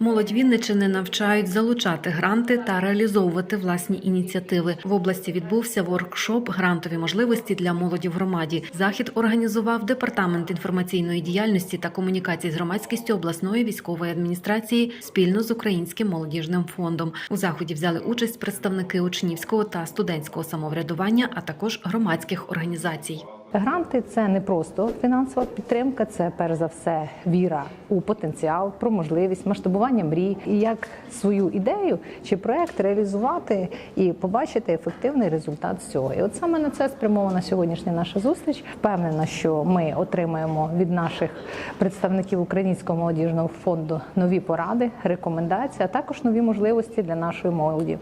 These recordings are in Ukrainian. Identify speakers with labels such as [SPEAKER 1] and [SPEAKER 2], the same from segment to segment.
[SPEAKER 1] Молодь Вінничини навчають залучати гранти та реалізовувати власні ініціативи. В області відбувся воркшоп Грантові можливості для молоді в громаді. Захід організував департамент інформаційної діяльності та комунікацій з громадськістю обласної військової адміністрації спільно з Українським молодіжним фондом. У заході взяли участь представники учнівського та студентського самоврядування, а також громадських організацій.
[SPEAKER 2] Гранти це не просто фінансова підтримка, це перш за все віра у потенціал, про можливість масштабування мрій і як свою ідею чи проект реалізувати і побачити ефективний результат з цього. І от саме на це спрямована сьогоднішня наша зустріч. Впевнена, що ми отримаємо від наших представників Українського молодіжного фонду нові поради, рекомендації, а також нові можливості для нашої молоді.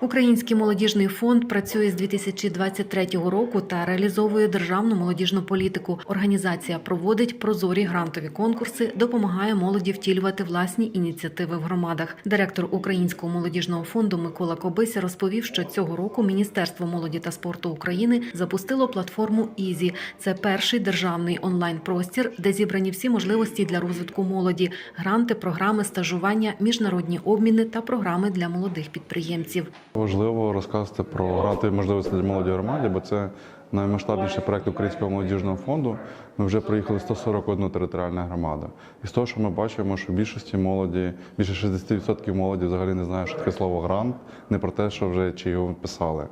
[SPEAKER 1] Український молодіжний фонд працює з 2023 року та реалізовує державну молодіжну політику. Організація проводить прозорі грантові конкурси, допомагає молоді втілювати власні ініціативи в громадах. Директор Українського молодіжного фонду Микола Кобися розповів, що цього року Міністерство молоді та спорту України запустило платформу Ізі. Це перший державний онлайн-простір, де зібрані всі можливості для розвитку молоді, гранти, програми стажування, міжнародні обміни та програми для молодих підприємців.
[SPEAKER 3] Важливо розказати про грати можливості для молоді громаді, бо це наймасштабніший проект Українського молодіжного фонду. Ми вже проїхали 141 територіальна громада. І з того, що ми бачимо, що в більшості молоді, більше 60% молоді взагалі не знає, що таке слово грант, не про те, що вже чи його писали.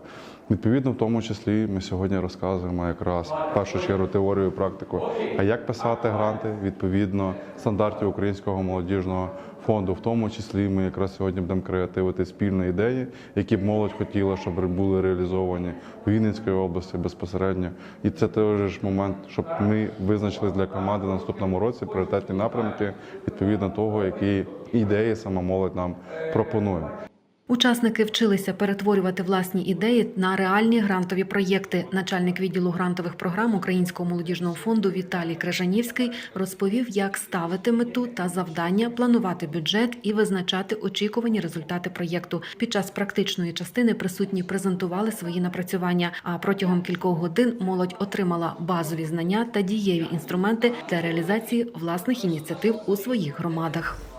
[SPEAKER 3] Відповідно, в тому числі ми сьогодні розказуємо якраз в першу чергу теорію і практику. А як писати гранти відповідно стандартів Українського молодіжного фонду, в тому числі ми якраз сьогодні будемо креативити спільні ідеї, які б молодь хотіла, щоб були реалізовані в Вінницькій області безпосередньо. І це теж момент, щоб ми визначили для команди на наступному році пріоритетні напрямки відповідно того, які ідеї сама молодь нам пропонує.
[SPEAKER 1] Учасники вчилися перетворювати власні ідеї на реальні грантові проєкти. Начальник відділу грантових програм Українського молодіжного фонду Віталій Крижанівський розповів, як ставити мету та завдання, планувати бюджет і визначати очікувані результати проєкту. Під час практичної частини присутні презентували свої напрацювання. А протягом кількох годин молодь отримала базові знання та дієві інструменти для реалізації власних ініціатив у своїх громадах.